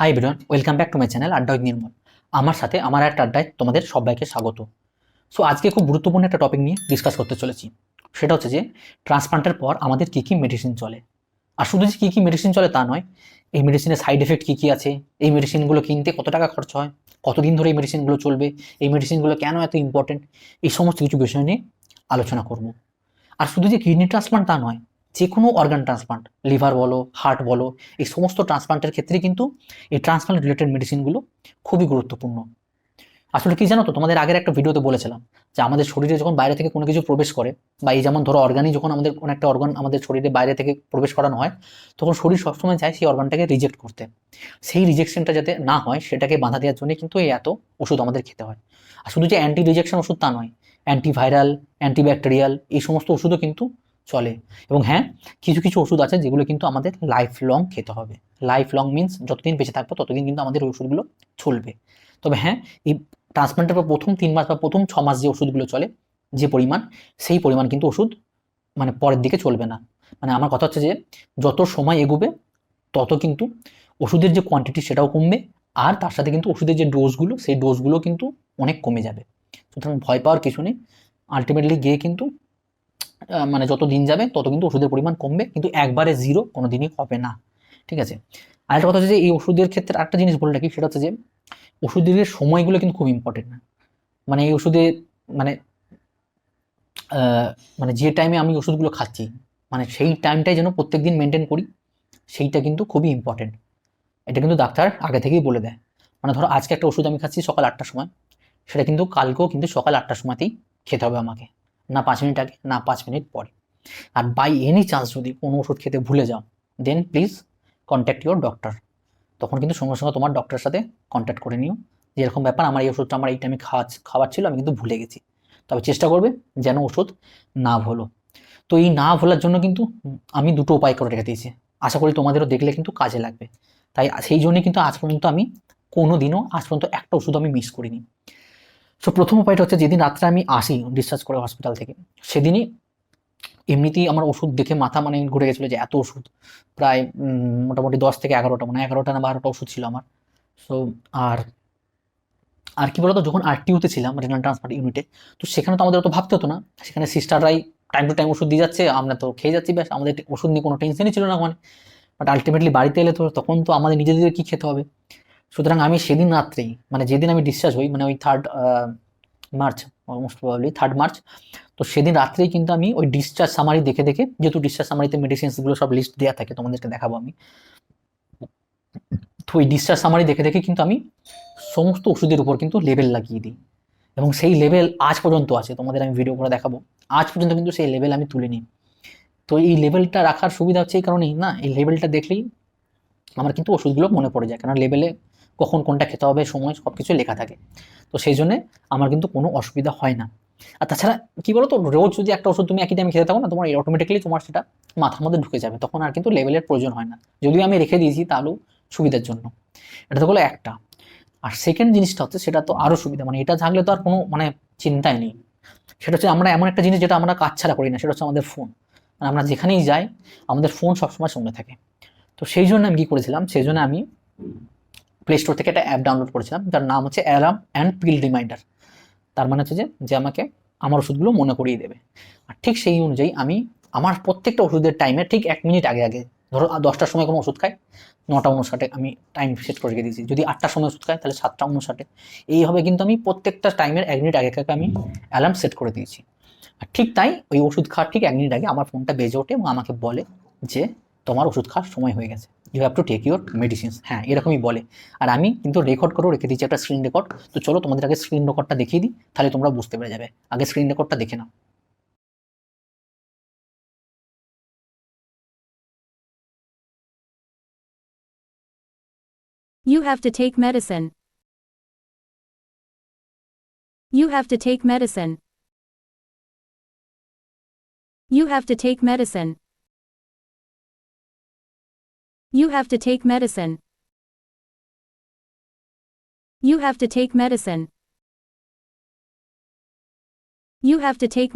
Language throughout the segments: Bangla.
High বিরন welcome back to my channel আড্ডা নির্মল আমার সাথে, আমার একটা আড্ডায় তোমাদের সবাইকে স্বাগত। সো আজকে খুব গুরুত্বপূর্ণ একটা টপিক নিয়ে ডিসকাস করতে চলেছি। সেটা হচ্ছে যে ট্রান্সপ্লান্টের পর আমাদের কী কী মেডিসিন চলে? আর শুধু যে কী কী মেডিসিন চলে তা নয়, এই মেডিসিনের সাইড এফেক্ট কী কী আছে? এই মেডিসিনগুলো কিনতে কত টাকা খরচ হয়? কতদিন ধরে এই মেডিসিনগুলো চলবে? এই মেডিসিনগুলো কেন এত ইম্পর্টেন্ট এই সমস্ত কিছু বিষয় নিয়ে আলোচনা করব। আর শুধু যে কিডনি ট্রান্সপ্লান্ট তা নয় যে কোনো অর্গান ট্রান্সপ্লান্ট লিভার বলো হার্ট বলো, এই সমস্ত ট্রান্সপ্লান্টের ক্ষেত্রে কিন্তু এই ট্রান্সপ্লান্ট রিলেটেড মেডিসিনগুলো খুবই গুরুত্বপূর্ণ। আসলে কি জানো তো, তোমাদের আগের একটা ভিডিওতে বলেছিলাম যে আমাদের শরীরে যখন বাইরে থেকে কোনো কিছু প্রবেশ করে বা এই যেমন ধরো অর্গানই যখন আমাদের কোনো একটা অর্গান আমাদের শরীরে বাইরে থেকে প্রবেশ করানো হয়, তখন শরীর সবসময় চায় সেই অর্গানটাকে রিজেক্ট করতে। সেই রিজেকশনটা যাতে না হয়, সেটাকে বাধা দেওয়ার জন্য কিন্তু এই এত ওষুধ আমাদের খেতে হয়। আর শুধু যে অ্যান্টি রিজেকশন ওষুধ তা নয় অ্যান্টিভাইরাল অ্যান্টিব্যাকটেরিয়াল এই সমস্ত ওষুধও কিন্তু চলে। এবং হ্যাঁ কিছু কিছু ওষুধ আছে যেগুলো কিন্তু আমাদের লাইফ লং খেতে হবে। লাইফ লং মিনস যতদিন বেঁচে থাকব ততদিন কিন্তু আমাদের ওষুধগুলো চলবে। তবে হ্যাঁ এই ট্রান্সপ্লান্টের পর প্রথম তিন মাস বা প্রথম ছ মাস যে ওষুধগুলো চলে, যে পরিমাণ, সেই পরিমাণ কিন্তু ওষুধ মানে পরের দিকে চলবে না। মানে আমার কথা হচ্ছে যে, যত সময় এগোবে, তত কিন্তু ওষুধের যে কোয়ান্টিটি সেটাও কমবে, আর তার সাথে কিন্তু ওষুধের যে ডোজগুলো সেই ডোজগুলো কিন্তু অনেক কমে যাবে। সুতরাং ভয় পাওয়ার কিছু নেই। আলটিমেটলি গিয়ে কিন্তু মানে যত দিন যাবে, তত কিন্তু ওষুধের পরিমাণ কমবে, কিন্তু একবারে জিরো কোনো দিনই হবে না। ঠিক আছে? আরেকটা কথা হচ্ছে যে, এই ওষুধের ক্ষেত্রে আরেকটা জিনিস বলে রাখি, সেটা হচ্ছে যে, ওষুধের সময়গুলো কিন্তু খুব ইম্পর্টেন্ট না। মানে এই ওষুধে মানে মানে যে টাইমে আমি ওষুধগুলো খাচ্ছি মানে সেই টাইমটাই যেন প্রত্যেক দিন মেনটেন করি, সেইটা কিন্তু খুবই ইম্পর্টেন্ট এটা কিন্তু ডাক্তার আগে থেকেই বলে দেয়। মানে ধরো, আজকে একটা ওষুধ আমি খাচ্ছি সকাল আটটার সময়, সেটা কিন্তু কালকেও কিন্তু সকাল আটটার সময়তেই খেতে হবে আমাকে। না পাঁচ মিনিট আগে, না পাঁচ মিনিট পরে। আর বাই এনি চান্স যদি কোনো ওষুধ খেতে ভুলে যাও then please contact your doctor তখন কিন্তু সঙ্গে সঙ্গে তোমার ডক্টরের সাথে কন্ট্যাক্ট করে নিও। যে এরকম ব্যাপার, আমার এই ওষুধটা, আমার এই টাইমে খাওয়া, খাওয়ার ছিল, আমি কিন্তু ভুলে গেছি। তবে চেষ্টা করবে যেন ওষুধ না ভুলো। তো এই না ভোলার জন্য কিন্তু আমি দুটো উপায় করে রেখে দিয়েছি। আশা করি তোমাদেরও দেখলে কিন্তু কাজে লাগবে। তাই সেই জন্যই কিন্তু আজ পর্যন্ত আমি কোনো দিনও আজ পর্যন্ত একটা ওষুধ আমি মিস করিনি। সো প্রথম উপায়টা হচ্ছে যেদিন রাত্রে আমি আসি ডিসচার্জ করে হসপিটাল থেকে, সেদিনই এমনিতেই আমার ওষুধ দেখে মাথা মানে ঘুরে গেছিল যে এত ওষুধ। প্রায় মোটামুটি দশ থেকে এগারোটা মানে এগারোটা না বারোটা ওষুধ ছিল আমার। সো আর আর কি বলতো, যখন আরটিউতে ছিলাম রেনাল ট্রান্সফার ইউনিটে তো সেখানে তো আমাদের অত ভাবতে হতো না। সেখানে সিস্টাররাই টাইম টু টাইম ওষুধ দিয়ে যাচ্ছে, আমরা তো খেয়ে যাচ্ছি, ব্যাস, আমাদের ওষুধ নিয়ে কোনো টেনশনই ছিল না ওখানে। বাট আলটিমেটলি বাড়িতে এলে তো তখন তো আমাদের নিজেদের কী খেতে হবে? সুতরাং আমি সেদিন রাত্রেই মানে যেদিন আমি ডিসচার্জ হই মানে ওই third March almost probably third March তো সেদিন রাত্রেই কিন্তু আমি ওই ডিসচার্জ সামারি দেখে দেখে, যেহেতু ডিসচার্জ সামারিতে মেডিসিনসগুলো সব লিস্ট দেওয়া থাকে, তোমাদেরকে দেখাবো আমি, তো ওই ডিসচার্জ সামারি দেখে দেখে কিন্তু আমি সমস্ত ওষুধের উপর কিন্তু লেবেল লাগিয়ে দিই। এবং সেই লেভেল আজ পর্যন্ত আছে, তোমাদের আমি ভিডিও করে দেখাবো, আজ পর্যন্ত কিন্তু সেই লেভেল আমি তুলে নিই। তো এই লেভেলটা রাখার সুবিধা হচ্ছে এই কারণেই, না, এই লেভেলটা দেখলেই আমার কিন্তু ওষুধগুলো মনে পড়ে যায় কারণ লেভেলে কখন কোনটা খেতে হবে, সময় সব কিছু লেখা থাকে। তো সেই জন্যে আমার কিন্তু কোনো অসুবিধা হয় না। আর তাছাড়া কী বলো তো রোজ যদি একটা ওষুধ তুমি একই টাইমে খেতে থাকো না, তোমার অটোমেটিক্যালি তোমার সেটা মাথার মধ্যে ঢুকে যাবে। তখন আর কিন্তু লেভেলের প্রয়োজন হয় না। যদিও আমি রেখে দিয়েছি তাহলেও সুবিধার জন্য। এটা তো হলো একটা। আর সেকেন্ড জিনিসটা হচ্ছে সেটা তো আরও সুবিধা। মানে এটা থাকলে তো আর কোনো মানে চিন্তাই নেই। সেটা হচ্ছে আমরা এমন একটা জিনিস যেটা আমরা কাজ ছাড়া করি না, সেটা হচ্ছে আমাদের ফোন মানে আমরা যেখানেই যাই, আমাদের ফোন সবসময় সঙ্গে থাকে। তো সেই জন্য আমি কী করেছিলাম, সেই জন্য আমি প্লে স্টোর থেকে একটা অ্যাপ ডাউনলোড করেছিলাম, যার নাম হচ্ছে অ্যালার্ম অ্যান্ড পিল রিমাইন্ডার তার মানে হচ্ছে যে যে আমাকে আমার ওষুধগুলো মনে করিয়ে দেবে। আর ঠিক সেই অনুযায়ী আমি আমার প্রত্যেকটা ওষুধের টাইমে ঠিক এক মিনিট আগে আগে, ধরো দশটার সময় কোনো ওষুধ খাই, নটা উনষাটে আমি টাইম সেট করে রেখে দিয়েছি। যদি আটটার সময় ওষুধ খাই, তাহলে সাতটা উনষাটে। এইভাবে কিন্তু আমি প্রত্যেকটা টাইমের এক মিনিট আগে আগে আমি অ্যালার্ম সেট করে দিয়েছি। আর ঠিক তাই ওই ওষুধ খাওয়ার ঠিক এক মিনিট আগে আমার ফোনটা বেজে ওঠে এবং আমাকে বলে যে, তোমার ওষুধ খাওয়ার সময় হয়ে গেছে। You have to take your medicines হ্যাঁ এরকমই বলে আর আমি কিন্তু রেকর্ড করেও রেখে দিয়েছি একটা স্ক্রিন রেকর্ড তো চলো তোমাদের আগে স্ক্রিন রেকর্ডটা দেখিয়ে দিই, তাহলে তোমরা বুঝতে পেরে যাবে আগে স্ক্রিন রেকর্ডটা দেখে নাও You have to take medicine. You have to take medicine. You have to take medicine. You have to take medicine. You have to take medicine. You have to take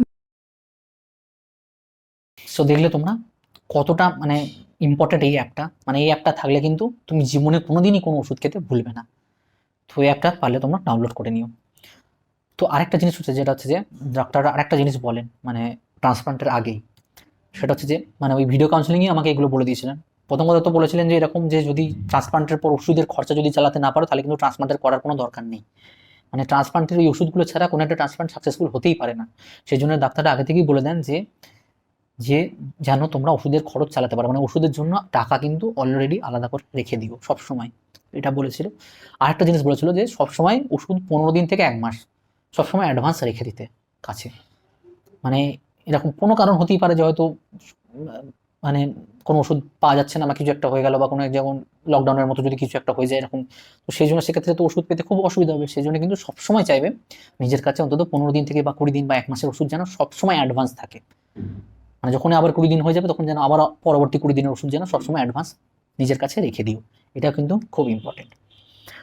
so দেখলে তোমরা কতটা মানে ইম্পর্টেন্ট এই অ্যাপটা মানে এই অ্যাপটা থাকলে কিন্তু তুমি জীবনে কোনোদিনই কোনো ওষুধ খেতে ভুলবে না। তো, এই অ্যাপটা পারলে তোমরা ডাউনলোড করে নিও। তো, আরেকটা জিনিস হচ্ছে যেটা হচ্ছে যে ডাক্তাররা আরেকটা জিনিস বলেন মানে ট্রান্সপ্লান্টের আগেই। সেটা হচ্ছে যে মানে ওই ভিডিও কাউন্সিলিংয়ে আমাকে এগুলো বলে দিয়েছিলেন। প্রথম কথা তো বলেছিলেন যে এরকম যে যদি ট্রান্সপ্লান্টের পর ওষুধের খরচা যদি চালাতে না পারো, তাহলে কিন্তু ট্রান্সপ্লান্টের করার কোনো দরকার নেই। মানে ট্রান্সপ্লান্টের এই ওষুধগুলো ছাড়া কোনো একটা ট্রান্সপ্লান্ট সাকসেসফুল হতেই পারে না। সেই জন্য ডাক্তাররা আগে থেকেই বলে দেন যে যে যেন তোমরা ওষুধের খরচ চালাতে পারো। মানে ওষুধের জন্য টাকা কিন্তু অলরেডি আলাদা করে রেখে দিও সবসময়। এটা বলেছিল। আরেকটা জিনিস বলেছিল যে সবসময় ওষুধ পনেরো দিন থেকে এক মাস, সবসময় অ্যাডভান্স রেখে দিতে কাছে। মানে এরকম কোনো কারণ হতেই পারে যে হয়তো মানে কোনো ওষুধ পাওয়া যাচ্ছে না বা কিছু একটা হয়ে গেল বা কোনো এক যেমন লকডাউনের মতো যদি কিছু একটা হয়ে যায় এরকম, তো সেই জন্য সেক্ষেত্রে তো ওষুধ পেতে খুব অসুবিধা হবে। সেই জন্য কিন্তু সবসময় চাইবে নিজের কাছে অন্তত পনেরো দিন থেকে বা কুড়ি দিন বা এক মাসের ওষুধ যেন সবসময় অ্যাডভান্স থাকে। মানে যখন আবার কুড়ি দিন হয়ে যাবে তখন যেন আবার পরবর্তী কুড়ি দিনের ওষুধ যেন সবসময় অ্যাডভান্স নিজের কাছে রেখে দিও। এটা কিন্তু খুব ইম্পর্টেন্ট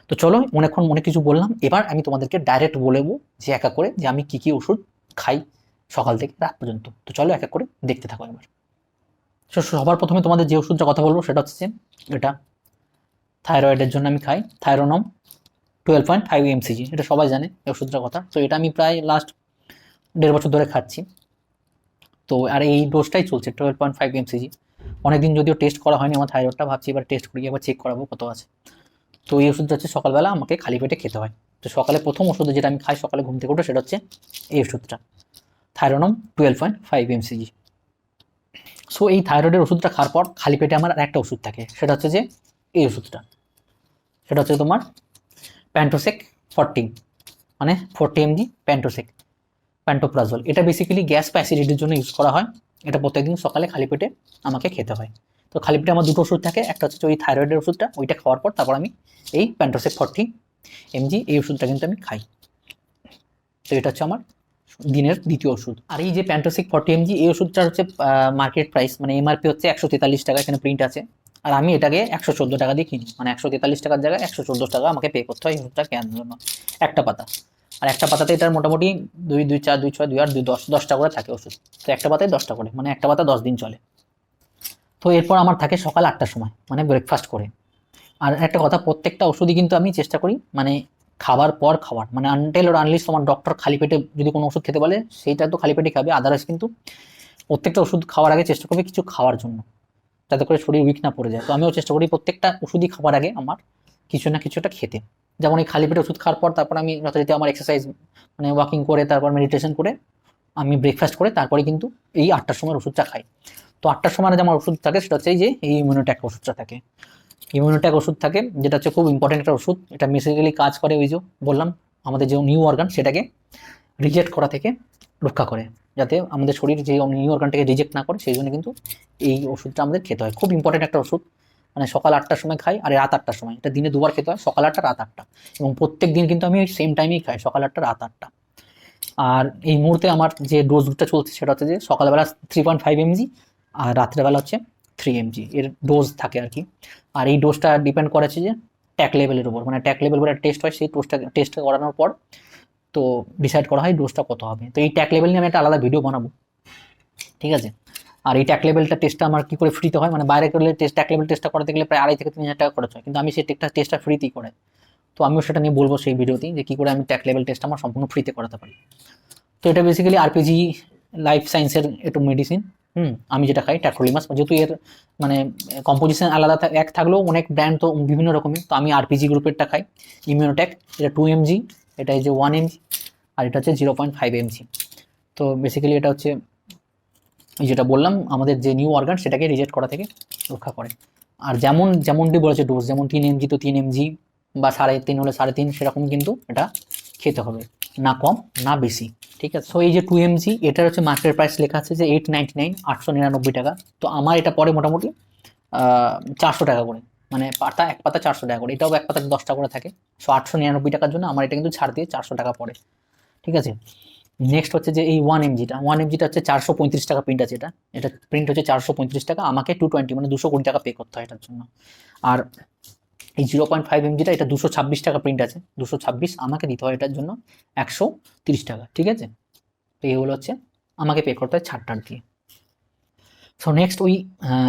তো চলো অনেকক্ষণ অনেক কিছু বললাম। এবার আমি তোমাদেরকে ডাইরেক্ট বলব যে একা করে যে আমি কী কী ওষুধ খাই সকাল থেকে রাত পর্যন্ত। তো চলো এক এক করে দেখতে থাকো এবার সবার প্রথমে তোমাদের যে ওষুধটা কথা বলব, সেটা হচ্ছে এটা। থাইরয়েডের জন্য আমি খাই। Thyronorm twelve point five MCG এটা সবাই জানে এই ওষুধটার কথা। তো এটা আমি প্রায় লাস্ট দেড় বছর ধরে খাচ্ছি। তো, আর এই ডোজটাই চলছে টুয়েলভ পয়েন্ট ফাইভ এমসিজি অনেকদিন যদিও টেস্ট করা হয়নি আমার থাইরয়েডটা ভাবছি এবার টেস্ট করি, একবার চেক করাবো কত আছে। তো, এই ওষুধটা হচ্ছে সকালবেলা আমাকে খালি পেটে খেতে হয়। তো, সকালে প্রথম ওষুধ যেটা আমি খাই সকালে ঘুম থেকে উঠে, সেটা হচ্ছে এই ওষুধটা। Thyronorm twelve point five MCG so এই থাইরয়েডের ওষুধটা খাওয়ার পর খালি পেটে আমার আর একটা ওষুধ থাকে। সেটা হচ্ছে যে এই ওষুধটা। সেটা হচ্ছে তোমার প্যান্টোসেক ফর্টিন মানে ফোরটি এমজি প্যান্টোসেক প্যান্টোপ্রাজল এটা বেসিক্যালি গ্যাস বা অ্যাসিডিটির জন্য ইউজ করা হয়। এটা প্রত্যেকদিন সকালে খালি পেটে আমাকে খেতে হয়। তো খালি পেটে আমার দুটো ওষুধ থাকে। একটা হচ্ছে ওই থাইরয়েডের ওষুধটা, ওইটা খাওয়ার পর তারপর আমি এই প্যান্টোসেক ফর্টি এমজি এই ওষুধটা কিন্তু আমি খাই। তো এটা হচ্ছে আমার দিনের দ্বিতীয় ওষুধ। আর এই যে প্যান্টোসিক ফর্টি এমজি এই ওষুধটার হচ্ছে মার্কেট প্রাইস মানে এমআরপি হচ্ছে একশো তেতাল্লিশ টাকা এখানে প্রিন্ট আছে। আর আমি এটাকে একশো চোদ্দ টাকা দিয়ে কিনি। মানে একশো তেতাল্লিশ টাকার জায়গায় একশো চোদ্দ টাকা আমাকে পে করতে হয় এই ওষুধটা কেনার জন্য। একটা পাতা। আর একটা পাতাতে এটার মোটামুটি দুই দুই চার, দুই ছয়, দুই আট, দুই দশ, দশটা করে থাকে ওষুধ। তো একটা পাতায় দশটা করে। মানে একটা পাতা দশ দিন চলে। তো এরপর আমার থাকে সকাল আটটার সময় মানে ব্রেকফাস্ট করে। আর একটা কথা, প্রত্যেকটা ওষুধই কিন্তু আমি চেষ্টা করি মানে খাবার পর খাবার মানে আনটেল ওর আনলিস তোমার ডক্টর খালি পেটে যদি কোনো ওষুধ খেতে বলে, সেইটা তো খালি পেটে খাবে। আদারওয়াইজ কিন্তু প্রত্যেকটা ওষুধ খাওয়ার আগে চেষ্টা করবে কিছু খাওয়ার জন্য, যাতে করে শরীর উইক না পড়ে যায়। তো আমিও চেষ্টা করি প্রত্যেকটা ওষুধই খাবার আগে আমার কিছু না কিছু একটা খেতে। যেমন এই খালি পেটে ওষুধ খাওয়ার পর তারপর আমি যথারীতি আমার এক্সারসাইজ মানে ওয়াকিং করে, তারপর মেডিটেশন করে, আমি ব্রেকফাস্ট করে, তারপরে কিন্তু এই আটটার সময় ওষুধটা খাই। তো আটটার সময় যে আমার ওষুধ থাকে, সেটা হচ্ছে যে এই ইমিউনোট্যাক ওষুধটা থাকে। ইমিউনোট্যাক ওষুধ থাকে, যেটা হচ্ছে খুব ইম্পর্টেন্ট একটা ওষুধ। এটা বেসিক্যালি কাজ করে ওই যে বললাম, আমাদের যে নিউ অর্গান সেটাকে রিজেক্ট করা থেকে রক্ষা করে, যাতে আমাদের শরীর যে নিউ অর্গানটাকে রিজেক্ট না করে, সেই জন্য কিন্তু এই ওষুধটা আমাদের খেতে হয়। খুব ইম্পর্টেন্ট একটা ওষুধ। মানে সকাল আটটার সময় খাই, আর রাত আটটার সময়। এটা দিনে দুবার খেতে হয়, সকাল আটটা, রাত আটটা। এবং প্রত্যেক দিন কিন্তু আমি ওই সেম টাইমেই খাই, সকাল আটটা, রাত আটটা। আর এই মুহূর্তে আমার যে ডোজটা চলছে, সেটা হচ্ছে যে সকালবেলা থ্রি পয়েন্ট ফাইভ এমজি আর রাত্রেবেলা হচ্ছে থ্রি এমজি এর ডোজ থাকে আর কি। আর এই ডোজটা ডিপেন্ড করেছে যে ট্যাক লেভেলের উপর। মানে ট্যাক লেভেল বলে টেস্ট হয়, সেই টোস্টটা টেস্ট করানোর পর তো ডিসাইড করা হয় ডোজটা কত হবে। তো এই ট্যাক লেভেল নিয়ে আমি একটা আলাদা ভিডিও বানাবো। ঠিক আছে? আর এই ট্যাক লেভেলটা টেস্টটা আমার কী করে ফ্রিতে হয়? মানে বাইরে করলে টেস্ট ট্যাক লেভেল টেস্টটা করাতে গেলে প্রায় আড়াই থেকে তিন হাজার টাকা খরচ হয়। কিন্তু আমি সেই টেকটা টেস্টটা ফ্রিতেই করে। তো আমিও সেটা নিয়ে বলব সেই ভিডিওতেই যে কী করে আমি ট্যাক লেভেল টেস্ট আমার সম্পূর্ণ ফ্রিতে করাতে পারি। তো এটা বেসিক্যালি আরপিজি লাইফ সায়েন্সের একটু মেডিসিন হুম, আমি যেটা খাই ট্যাক্রোলিমাস যেহেতু এর মানে কম্পোজিশন আলাদা এক থাকলেও অনেক ব্র্যান্ড তো বিভিন্ন রকমের তো আমি আরপিজি গ্রুপেরটা খাই। ইমিউনোটেক এটা টু এমজি এটা এই যে ওয়ান এমজি আর এটা হচ্ছে জিরো পয়েন্ট ফাইভ এমজি তো বেসিক্যালি এটা হচ্ছে যেটা বললাম, আমাদের যে নিউ অর্গান সেটাকে রিজেক্ট করা থেকে রক্ষা করে। আর যেমন, যেমনটি বলেছে ডোজ যেমন তিন এমজি তো তিন এমজি বা সাড়ে তিন হলে সাড়ে তিন, সেরকম কিন্তু এটা খেতে হবে। না কম, না বেশি, ঠিক আছে? সো এই যে টু এমজি এটার হচ্ছে মার্কেট প্রাইস লেখা আছে যে এইট নাইনটি নাইন আটশো নিরানব্বই টাকা। তো আমার এটা পরে মোটামুটি চারশো টাকা করে মানে পাতা, এক পাতা চারশো টাকা করে, এটাও এক পাতা দশ টাকা করে থাকে। সো আটশো নিরানব্বই টাকার জন্য আমার এটা কিন্তু ছাড় দিয়ে চারশো টাকা পড়ে ঠিক আছে? নেক্সট হচ্ছে যে এই ওয়ান এমজিটা ওয়ান এমজিটা হচ্ছে চারশো পঁয়ত্রিশ টাকা প্রিন্ট আছে এটা। এটা প্রিন্ট হচ্ছে চারশো পঁয়ত্রিশ টাকা, আমাকে টু টোয়েন্টি মানে দুশো কুড়ি টাকা পে করতে হয় এটার জন্য। আর এই জিরো পয়েন্ট ফাইভ এমজিটা এটা দুশো ছাব্বিশ টাকা প্রিন্ট আছে। দুশো ছাব্বিশ আমাকে দিতে হয় এটার জন্য একশো তিরিশ টাকা ঠিক আছে? তো এই হলো হচ্ছে আমাকে পে করতে হয় ছাড় টাড় দিয়ে। সো নেক্সট ওই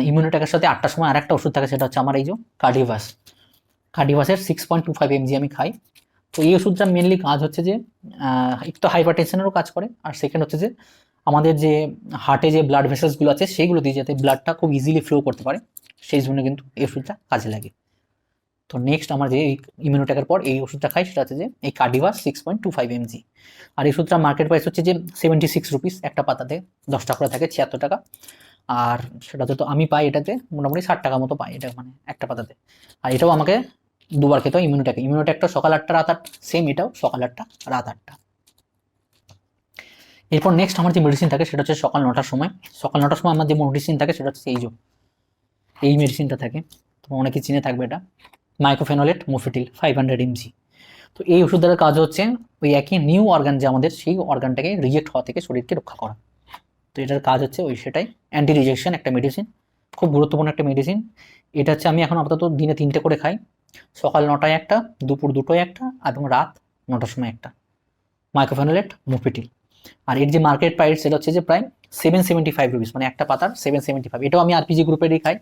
ইমিউনিটাকের সাথে আটটার সময় আর একটা ওষুধ থাকে সেটা হচ্ছে আমার এই যে Cardivas কার্ডিভাসের six point two five MG আমি খাই। তো এই ওষুধটা মেনলি কাজ হচ্ছে যে আহ, একটু হাইপার টেনশনেরও কাজ করে আর সেকেন্ড হচ্ছে যে আমাদের যে হার্টে যে ব্লাড ভেসেলসগুলো আছে সেইগুলো দিয়ে যাতে ব্লাডটা খুব ইজিলি ফ্লো করতে পারে সেই জন্য কিন্তু এই ওষুধটা কাজে লাগে। তো নেক্সট আমার যে এই ইমিউনোটেকের পর এই ওষুধটা খাই, সেটা হচ্ছে যে এই Cardivas six point two five MG আর এই ওষুধটা মার্কেট প্রাইস হচ্ছে যে সেভেন্টি সিক্স রুপিস একটা পাতাতে দশটা করে থাকে, ছিয়াত্তর টাকা। আর সেটাতে তো আমি পাই এটাতে, মোটামুটি ষাট টাকা মতো পাই এটা মানে একটা পাতাতে। আর এটাও আমাকে দুবার খেতে হয় ইমিউনোটেক ইমিউনোটেকটা সকাল আটটা, রাত আটটা সেম এটাও সকাল আটটা, রাত আটটা। এরপর নেক্সট আমার যে মেডিসিন থাকে, সেটা হচ্ছে সকাল নটার সময়। সকাল নটার সময় আমার যে মেডিসিন থাকে, সেটা হচ্ছে এই যে, এই মেডিসিনটা থাকে। তো অনেকে চিনে থাকবে এটা। Mycophenolate mofetil five hundred MG. তো এই ওষুধের কাজ হচ্ছে ওই একই নিউ অর্গান যে আমাদের, সেই অর্গানটাকে রিজেক্ট হওয়া থেকে শরীরকে রক্ষা করা। তো এটার কাজ হচ্ছে ওই সেটাই অ্যান্টি রিজেকশন একটা মেডিসিন খুব গুরুত্বপূর্ণ একটা মেডিসিন এটা হচ্ছে আমি এখন আপাতত দিনে তিনটে করে খাই, সকাল নটায় একটা, দুপুর দুটোয় একটা, এবং রাত নটার সময় একটা। মাইক্রোফেনোলেট মোফিটিল। আর এর যে মার্কেট প্রাইস সেটা হচ্ছে যে প্রায় সেভেন সেভেন্টি ফাইভ রুপিস মানে একটা পাতার সেভেন সেভেন্টি ফাইভ এটাও আমি আরপিজি গ্রুপেরই খাই।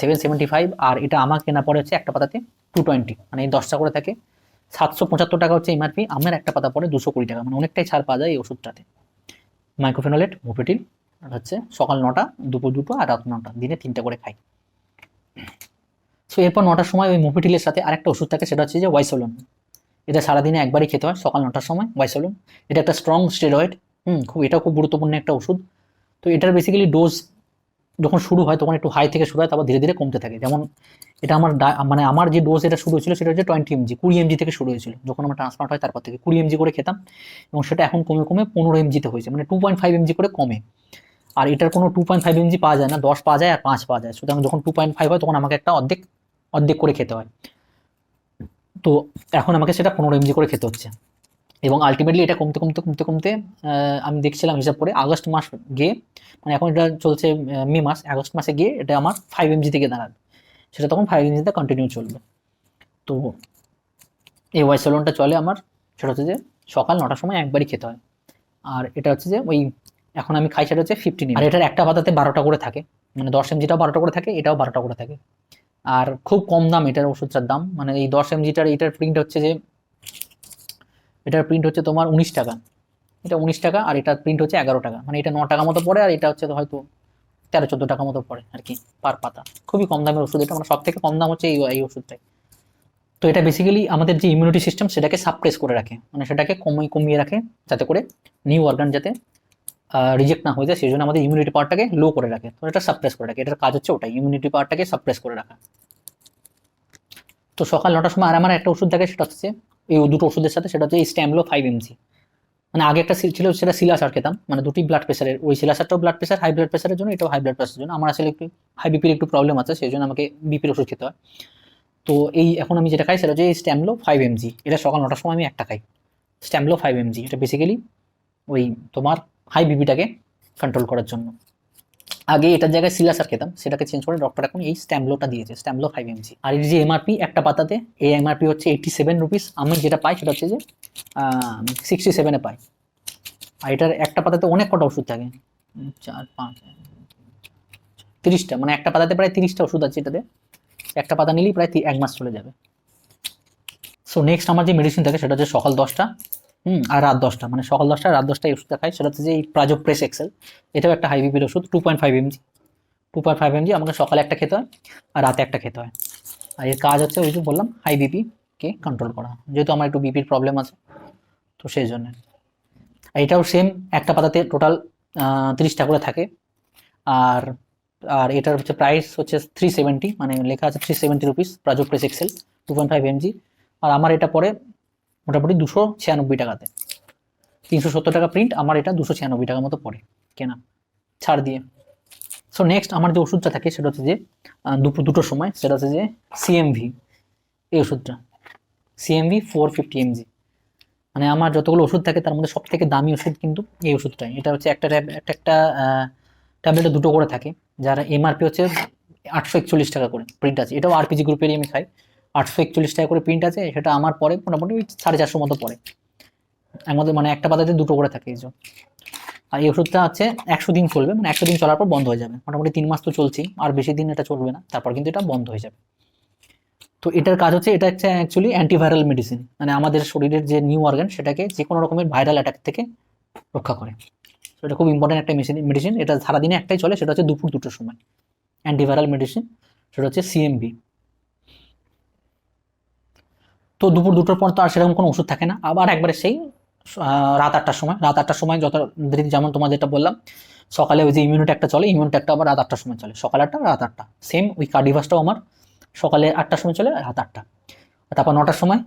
সেভেন সেভেন্টি ফাইভ আর এটা আমার কেনা পড়ে হচ্ছে একটা পাতাতে টু টোয়েন্টি মানে এই দশটা করে থাকে। সাতশো পঁচাত্তর টাকা হচ্ছে এমআরপি আমার একটা পাতা পড়ে দুশো কুড়ি টাকা মানে অনেকটাই ছাড় পাওয়া যায় এই ওষুধটাতে। মাইক্রোফেনোলেট মোফিটিল আর হচ্ছে সকাল নটা, দুপুর দুটো আর রাত নটা, দিনে তিনটে করে খাই। সো এরপর নটার সময় ওই মোফিটিলের সাথে আরেকটা ওষুধ থাকে, সেটা হচ্ছে যে ওয়াইসোলন এটা সারাদিনে একবারই খেতে হয়, সকাল নটার সময় ওয়াইসোলন এটা একটা স্ট্রং স্টেরয়েড হুম, খুব, এটাও খুব গুরুত্বপূর্ণ একটা ওষুধ। তো এটার বেসিক্যালি ডোজ যখন শুরু হয়, তখন একটু হাই থেকে শুরু হয়, তারপর ধীরে ধীরে কমতে থাকে। যেমন এটা আমার মানে আমার যে ডোজ এটা শুরু হয়েছিল, সেটা হচ্ছে টোয়েন্টি এমজি কুড়ি এমজি থেকে শুরু হয়েছিল। যখন আমার ট্রান্সপ্লান্ট হয়, তারপর থেকে কুড়ি এমজি করে খেতাম এবং সেটা এখন কমে কমে পনেরো এমজিতে হয়েছে মানে টু পয়েন্ট ফাইভ এমজি করে কমে। আর এটার কোনো টু পয়েন্ট ফাইভ এমজি পাওয়া যায় না, দশ পাওয়া যায় আর পাঁচ পাওয়া যায়। সুতরাং যখন টু পয়েন্ট ফাইভ হয়, তখন আমাকে একটা অর্ধেক অর্ধেক করে খেতে হয়। তো এখন আমাকে সেটা পনেরো এমজি করে খেতে হচ্ছে। এবং আলটিমেটলি এটা কমতে কমতে কমতে কমতে আমি দেখছিলাম হিসাব করে আগস্ট মাস গিয়ে মানে এখন এটা চলছে মে মাস, আগস্ট মাসে গিয়ে এটা আমার ফাইভ এমজি থেকে দাঁড়াবে। সেটা তখন ফাইভ এমজিতে কন্টিনিউ চলবে। তো এই ওয়াইসলনটা চলে আমার, সেটা হচ্ছে যে সকাল নটার সময় একবারই খেতে হয়। আর এটা হচ্ছে যে ওই, এখন আমি খাই সেটা হচ্ছে ফিফটিন আর এটার একটা পাতাতে বারোটা করে থাকে। মানে দশ এমজিটাও বারোটা করে থাকে, এটাও বারোটা করে থাকে। আর খুব কম দাম এটার ওষুধটার দাম। মানে এই দশ এমজিটার এটার প্রিন্ট হচ্ছে যে এটার প্রিন্ট হচ্ছে তোমার উনিশ টাকা। এটা উনিশ টাকা আর এটার প্রিন্ট হচ্ছে এগারো টাকা। মানে এটা ন টাকা মতো পড়ে আর এটা হচ্ছে হয়তো তেরো চোদ্দ টাকা মতো পড়ে আর কি পার পাতা। খুবই কম দামের ওষুধ এটা। মানে সব থেকে কম দাম হচ্ছে এই এই ওষুধটাই। তো এটা বেসিক্যালি আমাদের যে ইমিউনিটি সিস্টেম সেটাকে সাপ্রেস করে রাখে। মানে সেটাকে কমিয়ে কমিয়ে রাখে যাতে করে নিউ অর্গান যাতে রিজেক্ট না হয়ে যায়। সেই জন্য আমাদের ইমিউনিটি পাওয়ারটাকে লো করে রাখে। তো এটা সাপ্রেস করে রাখে। এটার কাজ হচ্ছে ওটাই। ইমিউনিটি পাওয়ারটাকে সাপ্রেস করে রাখা। তো সকাল নটার সময় আর আমার একটা ওষুধ থাকে, সেটা হচ্ছে এই দুটো ওষুধের সাথে, সেটা হচ্ছে এই স্ট্যামলো ফাইভ এমজি মানে আগে একটা ছিল, সেটা সিলাসার খেতাম মানে দুটি ব্লাড প্রেশারের ওই সিলাসারটাও ব্লাড প্রেশার হাই ব্লাড প্রেশারের জন্য এটাও হাই ব্লাড প্রেশারের জন্য। আমার আসলে একটু হাই বিপির একটু প্রবলেম আছে, সেই জন্য আমাকে বিপির ওষুধ খেতে হয়। তো এই এখন আমি যেটা খাই, সেটা হচ্ছে এই স্ট্যামলো ফাইভ এমজি এটা সকাল নটার সময় আমি একটা খাই। স্ট্যামলো ফাইভ এমজি এটা বেসিক্যালি ওই তোমার হাই বিপিটাকে কন্ট্রোল করার জন্য। আগে এটার জায়গায় সিলাসার খেতাম, সেটাকে চেঞ্জ করে ডক্টর এখন এই স্ট্যামলোটা দিয়েছে স্ট্যামলো ফাইভ এমজি আর এর যে এমআরপি একটা পাতাতে, এই এমআরপি হচ্ছে এইটটি সেভেন রুপিস আমি যেটা পাই সেটা হচ্ছে যে সিক্সটি সেভেনে পাই। আর এটার একটা পাতাতে অনেক কটা ওষুধ থাকে। চার, পাঁচ তিরিশটা মানে একটা পাতাতে প্রায় তিরিশটা ওষুধ আছে এটাতে। একটা পাতা নিলেই প্রায় এক মাস চলে যাবে। সো নেক্সট আমার যে মেডিসিন থাকে সেটা হচ্ছে সকাল দশটা। হুম, আর রাত দশটা মানে সকাল দশটা, রাত দশটায় ওষুধটা খাই। সেটা হচ্ছে যে এই প্রাজো প্রেস এক্সেল এটাও একটা হাই বিপির ওষুধ two point five MG two point five MG আমাকে সকালে একটা খেতে হয়, আর রাতে একটা খেতে হয়। আর এর কাজ হচ্ছে ওই যে বললাম হাই বিপিকে কন্ট্রোল করা। যেহেতু আমার একটু বিপির প্রবলেম আছে, তো সেই জন্য। আর এটাও সেম একটা পাতাতে টোটাল তিরিশটা করে থাকে। আর আর এটার হচ্ছে প্রাইস হচ্ছে থ্রি সেভেন্টি মানে লেখা আছে three seventy rupees Prazopress XL two point five MG আর আমার এটা পড়ে মোটামুটি দুশো ছিয়ানব্বই টাকাতে। তিনশো সত্তর টাকা প্রিন্ট আমার এটা দুশো ছিয়ানব্বই টাকার মতো পড়ে, কেনা, ছাড় দিয়ে। সো নেক্সট আমার যে ওষুধটা থাকে সেটা হচ্ছে যে দুপুর দুটোর সময়, সেটা হচ্ছে যে সিএমভি এই ওষুধটা সিএমভি ফোর ফিফটি এমজি মানে আমার যতগুলো ওষুধ থাকে, তার মধ্যে সব থেকে দামি ওষুধ কিন্তু এই ওষুধটাই। এটা হচ্ছে একটা একটা একটা ট্যাবলেটে দুটো করে থাকে, যারা এমআরপি হচ্ছে আটশো একচল্লিশ টাকা করে প্রিন্ট আছে। এটাও আরপিজি গ্রুপেরই আমি খাই। আটশো একচল্লিশ টাকা করে প্রিন্ট আছে, সেটা আমার পরে, মোটামুটি সাড়ে চারশো মতো পরে। আমাদের মানে একটা পাতাতে দুটো করে থাকে এই যে। আর এই ওষুধটা হচ্ছে একশো দিন চলবে মানে একশো দিন চলার পর বন্ধ হয়ে যাবে। মোটামুটি তিন মাস তো চলছেই, আর বেশি দিন এটা চলবে না, তারপর কিন্তু এটা বন্ধ হয়ে যাবে। তো এটার কাজ হচ্ছে, এটা হচ্ছে অ্যাকচুয়ালি অ্যান্টিভাইরাল মেডিসিন মানে আমাদের শরীরের যে নিউ অর্গান সেটাকে যে কোনো রকমের ভাইরাল অ্যাটাক থেকে রক্ষা করে। তো এটা খুব ইম্পর্টেন্ট একটা মেশিন মেডিসিন এটা সারাদিনে একটাই চলে, সেটা হচ্ছে দুপুর দুটোর সময়। অ্যান্টিভাইরাল মেডিসিন সেটা হচ্ছে সিএমবি তো দুপুর দুটোর পর তো আর সেরকম কোনো ওষুধ থাকে না। আবার একবারে সেই রাত আটটার সময়, রাত আটটার সময় যত যেমন তোমার যেটা বললাম, সকালে ওই যে ইমিউনিটি একটা চলে ইমিউনিটি একটা আবার রাত আটটার সময় চলে, সকাল আটটা, রাত আটটা। সেম ওই কার্ডিভাসটাও আমার, সকালে আটটার সময় চলে, রাত আটটা। তারপর নটার সময়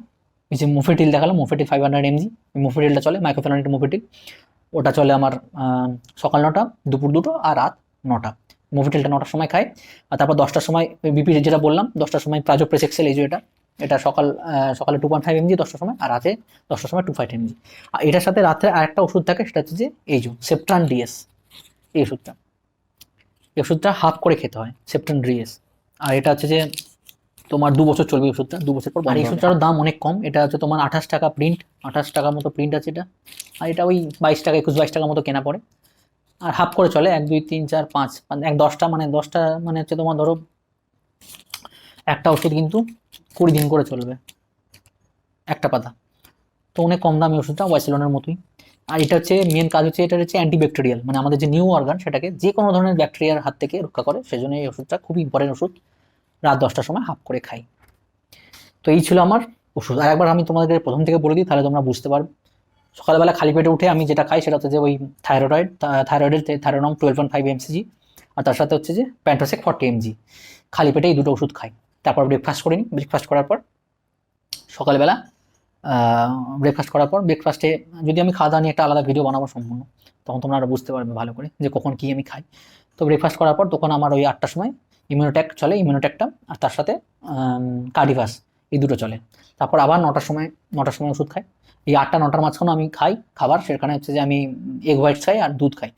ওই যে মুফিটিল দেখাল মুফিটিল ফাইভ হান্ড্রেড এমজি মুফিটিলটা চলে মাইক্রোফেনালিটি মুফিটিল ওটা চলে আমার সকাল নটা, দুপুর দুটো আর রাত নটা। মুভিটিলটা নটার সময় খাই আর তারপর দশটার সময় বিপি যেটা বললাম, দশটার সময় প্রাজো প্রেস এই যে এটা এটা সকাল সকালে টু পয়েন্ট ফাইভ এমজি দশটার সময় আর রাতে দশটার সময় টু ফাইভ এমজি আর এটার সাথে রাত্রে আরেকটা ওষুধ থাকে সেটা হচ্ছে যে এই যে সেপ্ট্রান ডিএস এই ওষুধটা। এই ওষুধটা হাফ করে খেতে হয় সেপ্ট্রান ডিএস আর এটা হচ্ছে যে তোমার দু বছর চলবে ওষুধটা দু বছর পর আর এই ওষুধটার দাম অনেক কম এটা হচ্ছে তোমার আঠাশ টাকা প্রিন্ট আঠাশ টাকার মতো প্রিন্ট আছে এটা। আর এটা ওই বাইশ টাকা একুশ বাইশ টাকার মতো কেনা পড়ে। আর হাফ করে চলে এক দুই তিন চার পাঁচ মানে এক দশটা মানে দশটা মানে হচ্ছে তোমার ধরো একটা ওষুধ কিন্তু কুড়ি দিন করে চলবে। একটা পাতা। তো অনেক কম দামি ওষুধটা ওয়াইসেলনের মতোই। আর এটা হচ্ছে মেন কাজ হচ্ছে এটা হচ্ছে অ্যান্টিব্যাকটেরিয়াল মানে আমাদের যে নিউ অর্গান সেটাকে যে কোনো ধরনের ব্যাকটেরিয়ার হাত থেকে রক্ষা করে, সেজন্য এই ওষুধটা খুবই ইম্পর্টেন্ট ওষুধ। রাত দশটার সময় হাফ করে খাই। তো এই ছিল আমার ওষুধ। আর একবার আমি তোমাদের প্রথম থেকে বলে দিই, তাহলে তোমরা বুঝতে পারবে। সকালবেলা খালি পেটে উঠে আমি যেটা খাই সেটা হচ্ছে যে ওই থাইরয়েড থাইরয়েডের Thyronorm twelve point five MCG আর তার সাথে হচ্ছে যে প্যান্টোসেক ফর্টি এমজি খালি পেটে এই দুটো ওষুধ খাই। তারপর ব্রেকফাস্ট করে নিই ব্রেকফাস্ট করার পর, সকালবেলা ব্রেকফাস্ট করার পর ব্রেকফাস্টে যদি আমি খাওয়া দাওয়া নিয়ে একটা আলাদা ভিডিও বানাবো সম্পূর্ণ, তখন তোমরা আরও বুঝতে পারবে ভালো করে যে কখন কী আমি খাই। তো ব্রেকফাস্ট করার পর তখন আমার ওই আটটার সময় ইমিউনোট্যাক চলে ইমিউনোট্যাকটা আর তার সাথে কার্ডিভাস এই দুটো চলে। তারপর আবার নটার সময় নটার সময় ওষুধ খাই। এই আটটা, নটার মাঝখানে আমি খাই খাবার, সেখানে হচ্ছে যে আমি এগ হোয়াইট খাই আর দুধ খাই।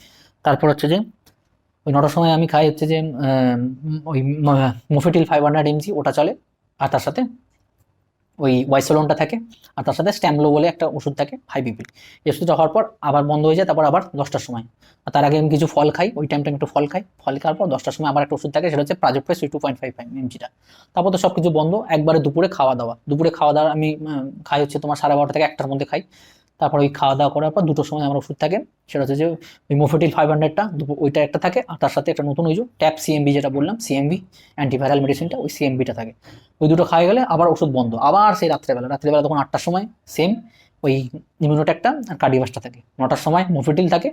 তারপর হচ্ছে যে ওই নটার সময় আমি খাই হচ্ছে যে ওই মোফেটিল ফাইভ হান্ড্রেড এমজি ওটা চলে, আর তার সাথে ওই ওয়াইসোলনটা থাকে, আর তার সাথে স্ট্যামলো বলে একটা ওষুধ থাকে হাই বিপি এই ওষুধটা হওয়ার পর আবার বন্ধ হয়ে যায়, তারপর আবার দশটার সময়। আর তার আগে আমি কিছু ফল খাই, ওই টাইমটা একটু ফল খাই, ফল খাওয়ার পর দশটার সময় আবার একটা ওষুধ থাকে, সেটা হচ্ছে Prazopress two point five five এমজিটা তারপর তো সব কিছু বন্ধ, একবারে দুপুরে খাওয়া দাওয়া। দুপুরে খাওয়া দাওয়া আমি খাই হচ্ছে তোমার সাড়ে বারোটা থেকে একটার মধ্যে খাই। তারপর ওই খাওয়া দাওয়া করার পর দুটোর সময় আমার ওষুধ থাকে সেটা হচ্ছে যে ওই মোফেটিল ফাইভ হান্ড্রেডটা ওইটা একটা থাকে, আর তার সাথে একটা নতুন ওই ট্যাপ সিএমবি যেটা বললাম সিএমবি অ্যান্টিভাইরাল মেডিসিনটা ওই সিএমবিটা থাকে। ওই দুটো খাওয়া গেলে আবার ওষুধ বন্ধ। আবার সেই রাত্রেবেলা রাত্রেবেলা তখন আটটার সময় সেম ওই ইমিউনোট্যাকটা আর কার্ডিভাসটা থাকে। নটার সময় মোফেটিল থাকে,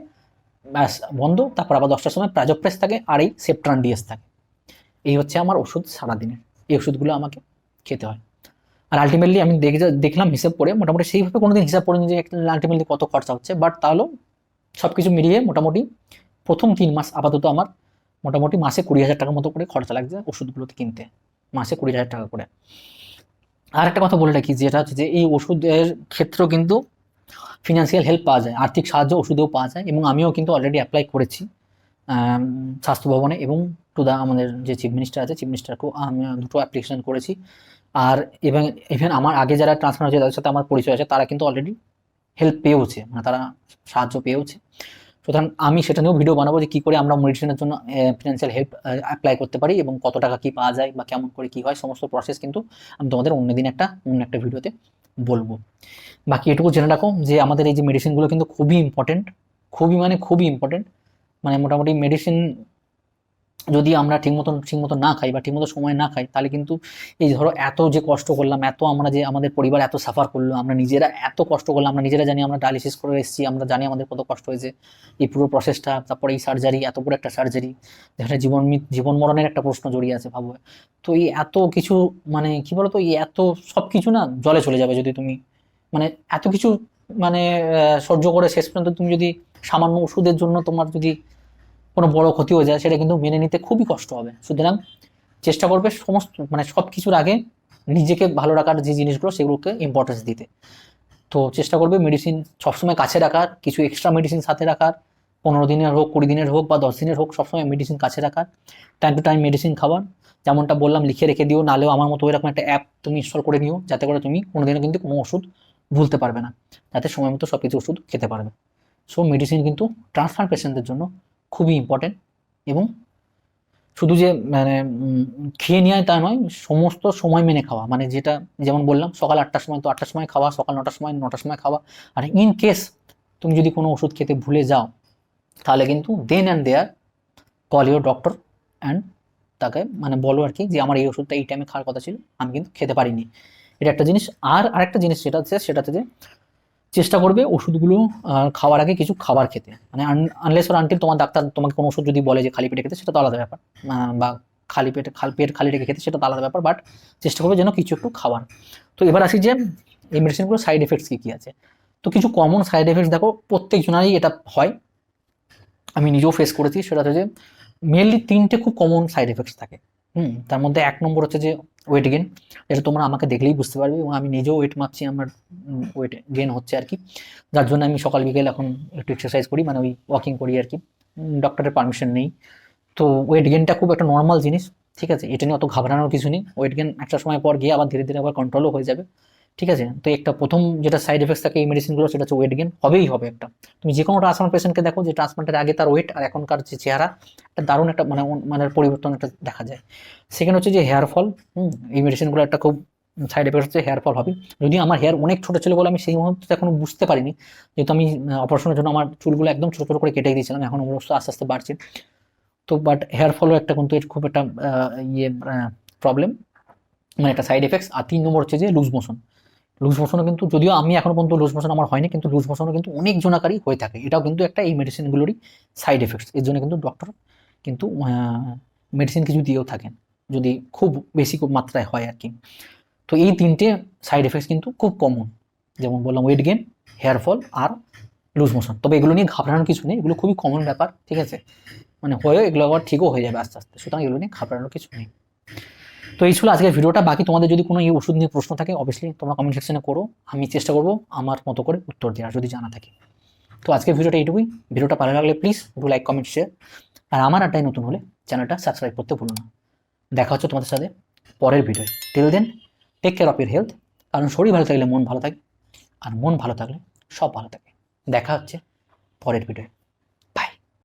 ব্যাস, বন্ধ। তারপর আবার দশটার সময় প্রাজোপ্রেস থাকে আর এই সেপ্ট্রান ডিএস থাকে। এই হচ্ছে আমার ওষুধ সারাদিনের। এই ওষুধগুলো আমাকে খেতে হয়। আর আলটিমেটলি আমি দেখে দেখলাম হিসাব করে, মোটামুটি সেইভাবে কোনোদিন হিসাব করিনি যে আলটিমেটলি কত খরচা হচ্ছে বাট তাহলেও সব কিছু মিলিয়ে মোটামুটি প্রথম তিন মাস আপাতত আমার মোটামুটি মাসে কুড়ি হাজার টাকার মতো করে খরচা লাগছে ওষুধগুলোতে কিনতে, মাসে কুড়ি হাজার টাকা করে। আর একটা কথা বলে রাখি, যেটা হচ্ছে যে এই ওষুধের ক্ষেত্রেও কিন্তু ফিনান্সিয়াল হেল্প পাওয়া যায়, আর্থিক সাহায্য ওষুধেও পাওয়া যায়, এবং আমিও কিন্তু অলরেডি অ্যাপ্লাই করেছি স্বাস্থ্য ভবনে এবং টু দা আমাদের যে চিফ মিনিস্টার আছে চিফ মিনিস্টারকেও আমি দুটো অ্যাপ্লিকেশন করেছি। আর এবং ইভেন আমার আগে যারা ট্রান্সফার হয়েছে, তাদের সাথে আমার পরিচয় আছে, তারা কিন্তু অলরেডি হেল্প পেয়েওছে মানে তারা সাহায্য পেয়েওছে। সুতরাং আমি সেটা নিয়েও ভিডিও বানাবো যে কী করে আমরা মেডিসিনের জন্য ফিনান্সিয়াল হেল্প অ্যাপ্লাই করতে পারি এবং কত টাকা কী পাওয়া যায় বা কেমন করে কী হয়, সমস্ত প্রসেস কিন্তু আমি তোমাদের অন্যদিন একটা, অন্য একটা ভিডিওতে বলব। বাকি এটুকু জেনে রাখো যে আমাদের এই যে মেডিসিনগুলো কিন্তু খুবই ইম্পর্টেন্ট খুবই মানে খুবই ইম্পর্টেন্ট মানে মোটামুটি মেডিসিন যদি আমরা ঠিক মতন ঠিক মতো না খাই বা ঠিক মতো সময় না খাই, তাহলে কিন্তু এই ধরো এত যে কষ্ট করলাম, এত আমরা যে আমাদের পরিবার এত সাফার করল, আমরা নিজেরা এত কষ্ট করলাম, আমরা নিজেরা জানি আমরা ডায়ালিসিস করে এসেছি, আমরা জানি আমাদের কত কষ্ট হয়েছে। এই পুরো প্রসেসটা তারপরে এই সার্জারি এত বড় একটা সার্জারি যেখানে জীবন জীবন মরণের একটা প্রশ্ন জড়িয়ে আছে ভাবো। তো এই এত কিছু মানে কি বলতো, এই এত সব কিছু না জলে চলে যাবে যদি তুমি মানে এত কিছু মানে সহ্য করে শেষ পর্যন্ত তুমি যদি সামান্য ওষুধের জন্য তোমার যদি কোনো বড় ক্ষতি হয়ে যায়, সেটা কিন্তু মেনে নিতে খুবই কষ্ট হবে। সুতরাং চেষ্টা করবে সমস্ত মানে সব কিছুর আগে নিজেকে ভালো রাখার যে জিনিসগুলো, সেগুলোকে ইম্পর্টেন্স দিতে। তো চেষ্টা করবে মেডিসিন সবসময় কাছে রাখার, কিছু এক্সট্রা মেডিসিন সাথে রাখার, পনেরো দিনের হোক, কুড়ি দিনের হোক বা দশ দিনের হোক, সবসময় মেডিসিন কাছে রাখার টাইম টু টাইম মেডিসিন খাবার। যেমনটা বললাম, লিখে রেখে দিও, নালেও আমার মতো এরকম একটা অ্যাপ তুমি ইনস্টল করে নিও, যাতে করে তুমি কোনোদিনও কিন্তু কোনো ওষুধ ভুলতে পারবে না। যাতে সময় মতো সব কিছু ওষুধ খেতে পারবে। সো মেডিসিন কিন্তু ট্রান্সফার পেশেন্টদের জন্য খুবই ইম্পর্টেন্ট এবং শুধু যে মানে খেয়ে নেওয়া তা নয়, সমস্ত সময় মেনে খাওয়া। মানে যেটা, যেমন বললাম, সকাল আটটার সময় তো আটটার সময় খাওয়া, সকাল নটার সময় নটার সময় খাওয়া। আর ইন কেস তুমি যদি কোনো ওষুধ খেতে ভুলে যাও, তাহলে কিন্তু then and there call your doctor and তাকে মানে বলো আর কি যে, আমার এই ওষুধটা এই টাইমে খাওয়ার কথা ছিল, আমি কিন্তু খেতে পারিনি। এটা একটা জিনিস। আর আরেকটা জিনিস যেটা আছে, সেটা হচ্ছে যে চেষ্টা করবে ওষুধগুলো খাওয়ার আগে কিছু খাবার খেতে। মানে আনলেস ওর আনটিল তোমার ডাক্তার তোমাকে কোনো ওষুধ যদি বলে যে খালি পেটে খেতে, সেটা তো আলাদা ব্যাপার। বা খালি পেটে, খাল, পেট খালি রেখে খেতে, সেটা তো আলাদা ব্যাপার বাট চেষ্টা করবে যেন কিছু একটু খাওয়ার। তো এবার আসি যে, এই মেডিসিনগুলো সাইড এফেক্টস কী কী আছে? তো কিছু কমন সাইড এফেক্টস দেখো, প্রত্যেকজনারই এটা হয়। আমি নিজেও ফেস করেছি সেটা হচ্ছে যে মেনলি তিনটে খুব কমন সাইড এফেক্টস থাকে। হুম, তার মধ্যে এক নম্বর হচ্ছে যে ওয়েট গেন যেটা তোমরা আমাকে দেখলেই বুঝতে পারবে এবং আমি নিজেও ওয়েট মাপছি, আমার ওয়েট গেন হচ্ছে আর কি। যার জন্য আমি সকাল, বিকেল এখন একটু এক্সারসাইজ করি মানে ওই ওয়াকিং করি আর কি। ডক্টরের পারমিশন নেই। তো ওয়েট গেনটা খুব একটা নর্মাল জিনিস, ঠিক আছে? এটা নিয়ে অত ঘাবড়ানোর কিছু নেই। ওয়েট গেন একটা সময় পর গিয়ে আবার ধীরে ধীরে আবার কন্ট্রোলও হয়ে যাবে। ঠিক আছে? তো একটা প্রথম যেটা সাইড এফেক্টস থাকে এই মেডিসিনগুলো সেটা হচ্ছে ওয়েট গেন হবেই হবে একটা। তুমি যে কোনো ট্রান্সপ্লান্ট পেশেন্টকে দেখো যে ট্রান্সপ্লান্টের আগে তার ওয়েট আর এখনকার যে চেহারা, একটা দারুণ একটা মানে মানে পরিবর্তন একটা দেখা যায়। সেকেন্ড হচ্ছে যে হেয়ার ফল হুম, এই মেডিসিনগুলো একটা খুব সাইড এফেক্ট হচ্ছে হেয়ার ফল হবে। যদি আমার হেয়ার অনেক ছোটো ছিল বলে আমি সেই মুহূর্তে এখনও বুঝতে পারিনি। যেহেতু আমি অপারেশনের জন্য আমার চুলগুলো একদম ছোটো ছোটো করে কেটে দিয়েছিলাম, এখন অবশ্য আস্তে আস্তে বাড়ছে। তো বাট হেয়ার ফলও একটা কিন্তু এর খুব একটা ইয়ে প্রবলেম মানে একটা সাইড এফেক্টস আর তিন নম্বর হচ্ছে যে লুজ মোশন লুজ মোশনও কিন্তু, যদিও আমি এখনও পর্যন্ত লুজ মোশন আমার হয়নি, কিন্তু লুজ মোশনও কিন্তু অনেক জনাকারই হয়ে থাকে। এটাও কিন্তু একটা এই মেডিসিনগুলোরই সাইড এফেক্টস এর জন্য কিন্তু ডক্টর কিন্তু মেডিসিন কিছু দিয়েও থাকেন, যদি খুব বেশি খুব মাত্রায় হয় আর কি। তো এই তিনটে সাইড এফেক্টস কিন্তু খুব কমন যেমন বললাম ওয়েট গেন হেয়ার ফল আর লুজ মোশন তবে এগুলো নিয়ে ঘাবড়ানোর কিছু নেই, এগুলো খুবই কমন ব্যাপার, ঠিক আছে? মানে হয়েও এগুলো আবার ঠিকও হয়ে যাবে আস্তে আস্তে, সুতরাং এগুলো নিয়ে ঘাবড়ানোর কিছু নেই। তো এই ছিল আজকের ভিডিওটা। বাকি তোমাদের যদি কোনো এই ওষুধ নিয়ে প্রশ্ন থাকে অবশ্যই তোমরা কমেন্ট সেকশনে করো। আমি চেষ্টা করব আমার মতো করে উত্তর দেওয়ার, যদি জানা থাকে। তো আজকের ভিডিওটা এইটুকুই। ভিডিওটা ভালো লাগলে please do like comment share আর আমার আড্ডায় নতুন হলে চ্যানেলটা সাবস্ক্রাইব করতে ভুলো না। দেখা হচ্ছে তোমাদের সাথে পরের video till then take care of your health কারণ শরীর ভালো থাকলে মন ভালো থাকে, আর মন ভালো থাকলে সব ভালো থাকে। দেখা হচ্ছে পরের ভিডিও